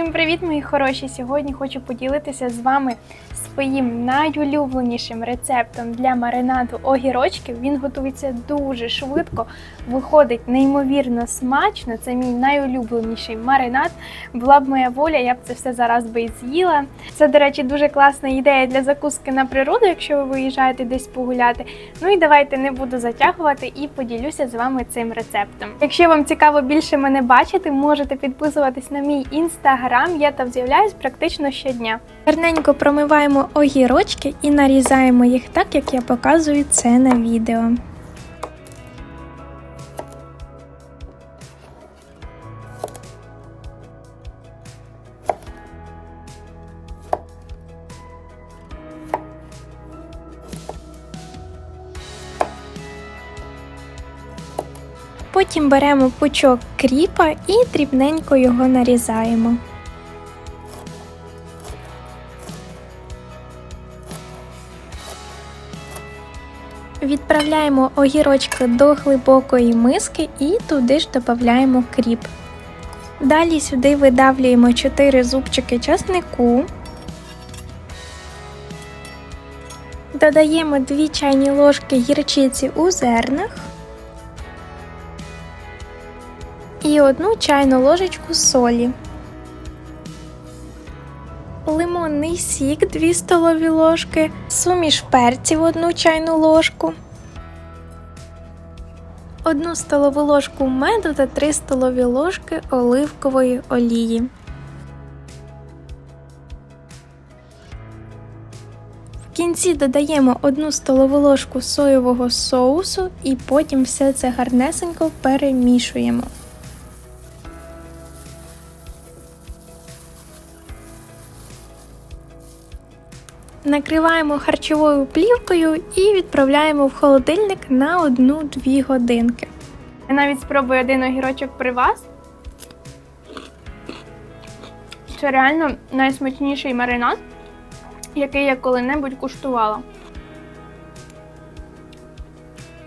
Всім привіт, мої хороші! Сьогодні хочу поділитися з вами своїм найулюбленішим рецептом для маринаду огірочків. Він готується дуже швидко, виходить неймовірно смачно. Це мій найулюбленіший маринад. Була б моя воля, я б це все зараз би і з'їла. Це, до речі, дуже класна ідея для закуски на природу, якщо ви виїжджаєте десь погуляти. Ну і давайте не буду затягувати і поділюся з вами цим рецептом. Якщо вам цікаво більше мене бачити, можете підписуватись на мій інстаграм. Я там з'являюсь практично щодня. Гарненько промиваємо огірочки і нарізаємо їх так, як я показую це на відео. Потім беремо пучок кріпа і дрібненько його нарізаємо. Відправляємо огірочки до глибокої миски і туди ж додаємо кріп. Далі сюди видавлюємо 4 зубчики часнику. Додаємо 2 чайні ложки гірчиці у зернах і 1 чайну ложечку солі. Лимонний сік 2 столові ложки, суміш перців 1 чайну ложку, 1 столову ложку меду та 3 столові ложки оливкової олії. В кінці додаємо 1 столову ложку соєвого соусу і потім все це гарнесенько перемішуємо. Накриваємо харчовою плівкою і відправляємо в холодильник на 1-2 годинки. Я навіть спробую один огірочок при вас. Це реально найсмачніший маринад, який я коли-небудь куштувала.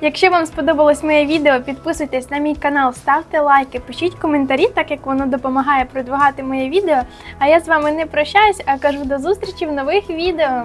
Якщо вам сподобалось моє відео, підписуйтесь на мій канал, ставте лайки, пишіть коментарі, так як воно допомагає продвигати моє відео. А я з вами не прощаюсь, а кажу до зустрічі в нових відео.